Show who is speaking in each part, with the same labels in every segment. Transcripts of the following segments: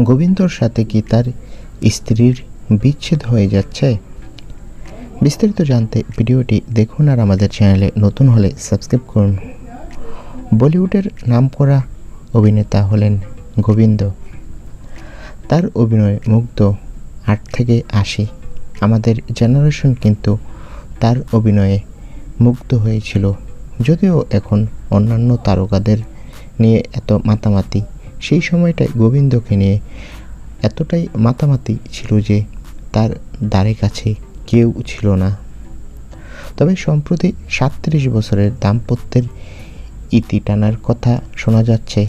Speaker 1: গোবিন্দর সাথে কি তার স্ত্রীর বিচ্ছেদ হয়ে যাচ্ছে? বিস্তারিত জানতে ভিডিওটি দেখুন আর আমাদের চ্যানেলে নতুন হলে সাবস্ক্রাইব করুন। বলিউডের নামকরা অভিনেতা হলেন গোবিন্দ। তার অভিনয়ে মুগ্ধ আট থেকে আশি। আমাদের জেনারেশন কিন্তু তার অভিনয়ে মুগ্ধ হয়েছিল। যদিও এখন অন্যান্য তারকাদের নিয়ে এত মাতামাতি সেই সময়টায় গোবিন্দকে নিয়ে এতটাই মাতামাতি ছিল যে তার দ্বারে কাছে কেউ ছিল না। তবে সম্প্রতি সাতত্রিশ বছরের দাম্পত্যের ইতি টানার কথা শোনা যাচ্ছে।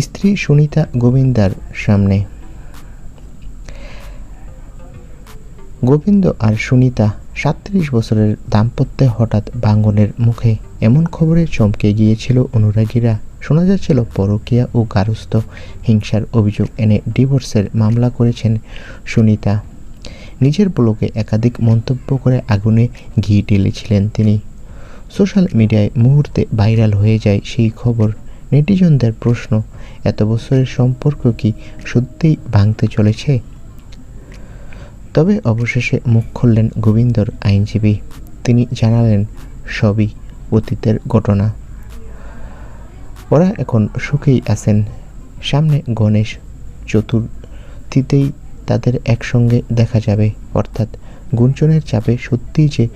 Speaker 1: স্ত্রী সুনিতা গোবিন্দার সামনে। গোবিন্দ আর সুনিতা সাতত্রিশ বছরের দাম্পত্যে হঠাৎ ভাঙ্গনের মুখে এমন খবরে চমকে গিয়েছিল অনুরাগীরা। শোনা যাচ্ছিল পরকীয়া ও গারস্থ হিংসার অভিযোগ এনে ডিভোর্সের মামলা করেছেন সুনিতা। নিজের ব্লগে একাধিক মন্তব্য করে আগুনে ঘি ঢেলেছিলেন তিনি। সোশ্যাল মিডিয়ায় মুহূর্তে ভাইরাল হয়ে যায় সেই খবর। নেটিজনদের প্রশ্ন, এত বছরের সম্পর্ক কি সত্যিই ভাঙতে চলেছে? তবে অবশেষে মুখ খুললেন গোবিন্দর আইনজীবী। তিনি জানালেন, সবই অতীতের ঘটনা। ওরা এখন সুখেই আছেন। সামনে গণেশ চতুর্থীতেই তাদের একসঙ্গে দেখা যাবে। অর্থাৎ গুঞ্জনের চাপে সত্যিই যে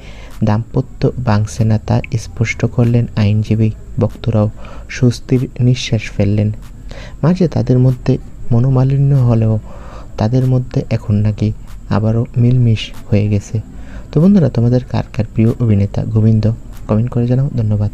Speaker 1: দাম্পত্য ভাঙছে না, তা স্পষ্ট করলেন আইনজীবী বক্তরাও। স্বস্তির নিঃশ্বাস ফেললেন। মাঝে তাদের মধ্যে মনোমালিন্য হলেও তাদের মধ্যে এখন নাকি আবারও মিলমিশ হয়ে গেছে। তো বন্ধুরা, তোমাদের কার কার প্রিয় অভিনেতা গোবিন্দ কমেন্ট করে জানাও। ধন্যবাদ।